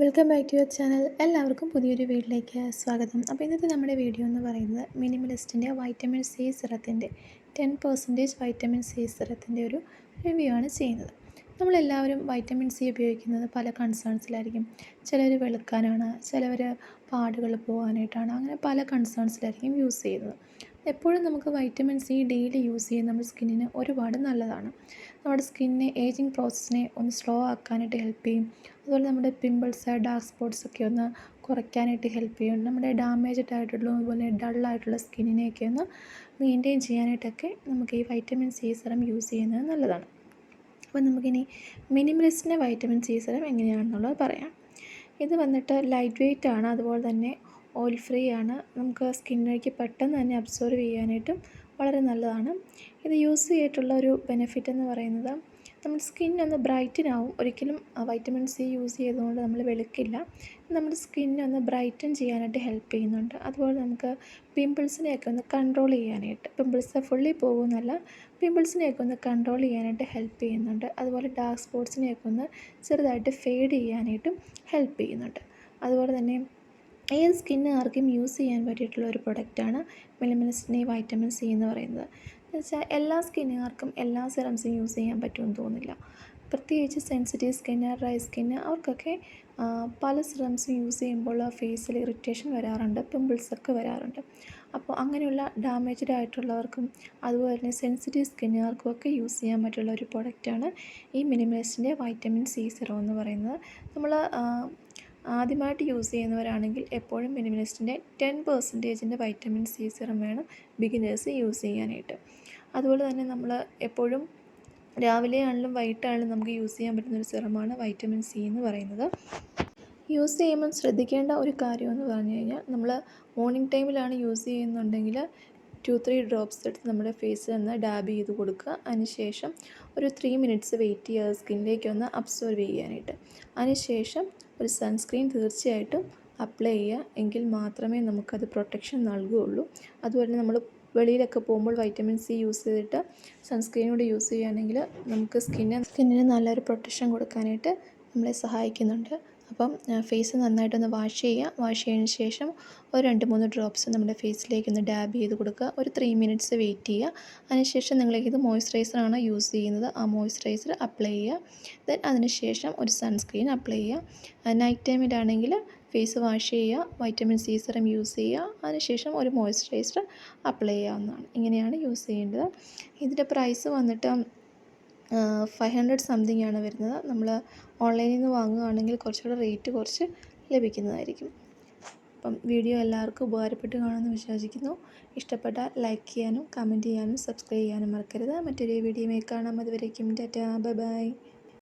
Welcome back to your channel എല്ലാവർക്കും പുതിയൊരു വീഡിയോയിലേക്ക് സ്വാഗതം. അപ്പോൾ ഇന്നത്തെ നമ്മുടെ വീഡിയോ എന്ന് പറയുന്നത് മിനിമലിസ്റ്റിന്റെ വൈറ്റമിൻ സി സിറത്തിന്റെ ടെൻ പെർസെന്റേജ് വൈറ്റമിൻ സി സിറത്തിന്റെ ഒരു റിവ്യൂ ആണ് ചെയ്യുന്നത്. നമ്മളെല്ലാവരും വൈറ്റമിൻ സി ഉപയോഗിക്കുന്നത് പല കൺസേൺസിലായിരിക്കും ചിലർ വെളുക്കാനാണ് ചിലവർ പാടുകൾ പോകാനായിട്ടാണ് അങ്ങനെ പല കൺസേൺസിലായിരിക്കും യൂസ് ചെയ്യുന്നത്. എപ്പോഴും നമുക്ക് വൈറ്റമിൻ സി ഡെയിലി യൂസ് ചെയ്യുന്ന നമ്മുടെ സ്കിന്നിന് ഒരുപാട് നല്ലതാണ്. നമ്മുടെ സ്കിന്നിനെ ഏജിങ് പ്രോസസ്സിനെ ഒന്ന് സ്ലോ ആക്കാനായിട്ട് ഹെൽപ്പ് ചെയ്യും. അതുപോലെ നമ്മുടെ പിമ്പിൾസ് ഡാർക്ക് സ്പോട്ട്സ് ഒക്കെ ഒന്ന് കുറയ്ക്കാനായിട്ട് ഹെൽപ്പ് ചെയ്യും. നമ്മുടെ ഡാമേജ്ഡ് ആയിട്ടുള്ള അതുപോലെ ഡള്ളായിട്ടുള്ള സ്കിന്നിനെയൊക്കെ ഒന്ന് മെയിന്റെയിൻ ചെയ്യാനായിട്ടൊക്കെ നമുക്ക് ഈ വൈറ്റമിൻ സി സെറം യൂസ് ചെയ്യുന്നത് നല്ലതാണ്. അപ്പോൾ നമുക്കിനി മിനിമലിസ്റ്റിന്റെ വൈറ്റമിൻ സി സെറം എങ്ങനെയാണെന്നുള്ളത് പറയാം. ഇത് വന്നിട്ട് ലൈറ്റ് വെയ്റ്റ് ആണ് അതുപോലെ തന്നെ ഓയിൽ ഫ്രീ ആണ്. നമുക്ക് സ്കിന്നിലേക്ക് പെട്ടെന്ന് തന്നെ അബ്സോർവ് ചെയ്യാനായിട്ടും വളരെ നല്ലതാണ്. ഇത് യൂസ് ചെയ്തിട്ടുള്ള ഒരു ബെനിഫിറ്റ് എന്ന് പറയുന്നത് നമ്മുടെ സ്കിൻ ഒന്ന് ബ്രൈറ്റൻ ആവും. ഒരിക്കലും വൈറ്റമിൻ സി യൂസ് ചെയ്തുകൊണ്ട് നമ്മൾ വെളുക്കില്ല. നമ്മുടെ സ്കിൻ ഒന്ന് ബ്രൈറ്റൻ ചെയ്യാനായിട്ട് ഹെൽപ്പ് ചെയ്യുന്നുണ്ട്. അതുപോലെ നമുക്ക് പിമ്പിൾസിനെയൊക്കെ ഒന്ന് കൺട്രോൾ ചെയ്യാനായിട്ട്. പിമ്പിൾസ് ഫുള്ളി പോകുന്നല്ല പിമ്പിൾസിനെയൊക്കെ ഒന്ന് കൺട്രോൾ ചെയ്യാനായിട്ട് ഹെൽപ്പ് ചെയ്യുന്നുണ്ട്. അതുപോലെ ഡാർക്ക് സ്പോട്ട്സിനെയൊക്കെ ഒന്ന് ചെറുതായിട്ട് ഫെയ്ഡ് ചെയ്യാനായിട്ടും ഹെൽപ്പ് ചെയ്യുന്നുണ്ട്. അതുപോലെ തന്നെ ഏത് സ്കിന്നുകാർക്കും യൂസ് ചെയ്യാൻ പറ്റിയിട്ടുള്ള ഒരു പ്രൊഡക്റ്റാണ് മിനിമലിസ്റ്റിന്റെ വൈറ്റമിൻ സി എന്ന് പറയുന്നത്. വെച്ചാൽ എല്ലാ സ്കിന്നുകാർക്കും എല്ലാ സിറംസും യൂസ് ചെയ്യാൻ പറ്റുമെന്ന് തോന്നില്ല പ്രത്യേകിച്ച് സെൻസിറ്റീവ് സ്കിന്ന് ഡ്രൈ സ്കിന്ന് അവർക്കൊക്കെ പല സിറംസും യൂസ് ചെയ്യുമ്പോൾ ഫേസിൽ ഇറിറ്റേഷൻ വരാറുണ്ട് പിമ്പിൾസൊക്കെ വരാറുണ്ട്. അപ്പോൾ അങ്ങനെയുള്ള ഡാമേജ്ഡ് ആയിട്ടുള്ളവർക്കും അതുപോലെ തന്നെ സെൻസിറ്റീവ് സ്കിന്നുകാർക്കും ഒക്കെ യൂസ് ചെയ്യാൻ പറ്റുള്ള ഒരു പ്രൊഡക്റ്റാണ് ഈ മിനിമലിസ്റ്റിന്റെ വൈറ്റമിൻ സി സിറം എന്ന് പറയുന്നത്. നമ്മൾ ആദ്യമായിട്ട് യൂസ് ചെയ്യുന്നവരാണെങ്കിൽ എപ്പോഴും മിനിമലിസ്റ്റിന്റെ ടെൻ പെർസെന്റേജിന്റെ വൈറ്റമിൻ സി സിറം വേണം ബിഗിനേഴ്സ് യൂസ് ചെയ്യാനായിട്ട്. അതുപോലെ തന്നെ നമ്മൾ എപ്പോഴും രാവിലെ ആണെങ്കിലും വൈകിട്ടാണെങ്കിലും നമുക്ക് യൂസ് ചെയ്യാൻ പറ്റുന്ന ഒരു സിറമാണ് വൈറ്റമിൻ സി എന്ന് പറയുന്നത്. യൂസ് ചെയ്യുമ്പോൾ ശ്രദ്ധിക്കേണ്ട ഒരു കാര്യമെന്ന് പറഞ്ഞു കഴിഞ്ഞാൽ നമ്മൾ മോർണിംഗ് ടൈമിലാണ് യൂസ് ചെയ്യുന്നുണ്ടെങ്കിൽ ടു ത്രീ ഡ്രോപ്സ് എടുത്ത് നമ്മുടെ ഫേസിൽ ഒന്ന് ഡാബ് ചെയ്ത് കൊടുക്കുക. അതിനുശേഷം ഒരു ത്രീ മിനിറ്റ്സ് വെയിറ്റ് ചെയ്യുക. സ്കിന്നിലേക്ക് ഒന്ന് അബ്സോർവ് ചെയ്യാനായിട്ട്. അതിനുശേഷം ഒരു സൺസ്ക്രീൻ തീർച്ചയായിട്ടും അപ്ലൈ ചെയ്യുക. എങ്കിൽ മാത്രമേ നമുക്കത് പ്രൊട്ടക്ഷൻ നൽകുകയുള്ളൂ. അതുപോലെ നമ്മൾ വെളിയിലൊക്കെ പോകുമ്പോൾ വൈറ്റമിൻ സി യൂസ് ചെയ്തിട്ട് സൺസ്ക്രീൻ കൂടി യൂസ് ചെയ്യുകയാണെങ്കിൽ നമുക്ക് സ്കിന്നിന് സ്കിന്നിന് നല്ലൊരു പ്രൊട്ടക്ഷൻ കൊടുക്കാനായിട്ട് നമ്മളെ സഹായിക്കുന്നുണ്ട്. അപ്പം ഫേസ് നന്നായിട്ടൊന്ന് വാഷ് ചെയ്യുക. വാഷ് ചെയ്തതിന് ശേഷം ഒരു രണ്ട് മൂന്ന് ഡ്രോപ്സ് നമ്മുടെ ഫേസിലേക്ക് ഒന്ന് ഡാബ് ചെയ്ത് കൊടുക്കുക. ഒരു ത്രീ മിനിറ്റ്സ് വെയിറ്റ് ചെയ്യുക. അതിനുശേഷം നിങ്ങളിത് മോയ്സ്ചറൈസറാണ് യൂസ് ചെയ്യുന്നത്. ആ മോയ്സ്ചറൈസർ അപ്ലൈ ചെയ്യുക. ദെൻ അതിനുശേഷം ഒരു സൺസ്ക്രീൻ അപ്ലൈ ചെയ്യുക. നൈറ്റ് ടൈമിലാണെങ്കിൽ ഫേസ് വാഷ് ചെയ്യുക. വൈറ്റമിൻ സി സെറം യൂസ് ചെയ്യുക. അതിനുശേഷം ഒരു മോയ്സ്ചറൈസർ അപ്ലൈ ചെയ്യാവുന്നതാണ്. ഇങ്ങനെയാണ് യൂസ് ചെയ്യേണ്ടത്. ഇതിന്റെ പ്രൈസ് വന്നിട്ട് ഫൈവ് ഹൺഡ്രഡ് സംതിങ് ആണ് വരുന്നത്. നമ്മൾ ഓൺലൈനിൽ നിന്ന് വാങ്ങുകയാണെങ്കിൽ കുറച്ചുകൂടെ റേറ്റ് കുറച്ച് ലഭിക്കുന്നതായിരിക്കും. അപ്പം വീഡിയോ എല്ലാവർക്കും ഉപകാരപ്പെട്ട് കാണുമെന്ന് വിശ്വസിക്കുന്നു. ഇഷ്ടപ്പെട്ടാൽ ലൈക്ക് ചെയ്യാനും കമന്റ് ചെയ്യാനും സബ്സ്ക്രൈബ് ചെയ്യാനും മറക്കരുത്. മറ്റൊരു വീഡിയോയിൽ കാണാം. അതുവരേക്കും ടാറ്റാ ബൈ ബൈ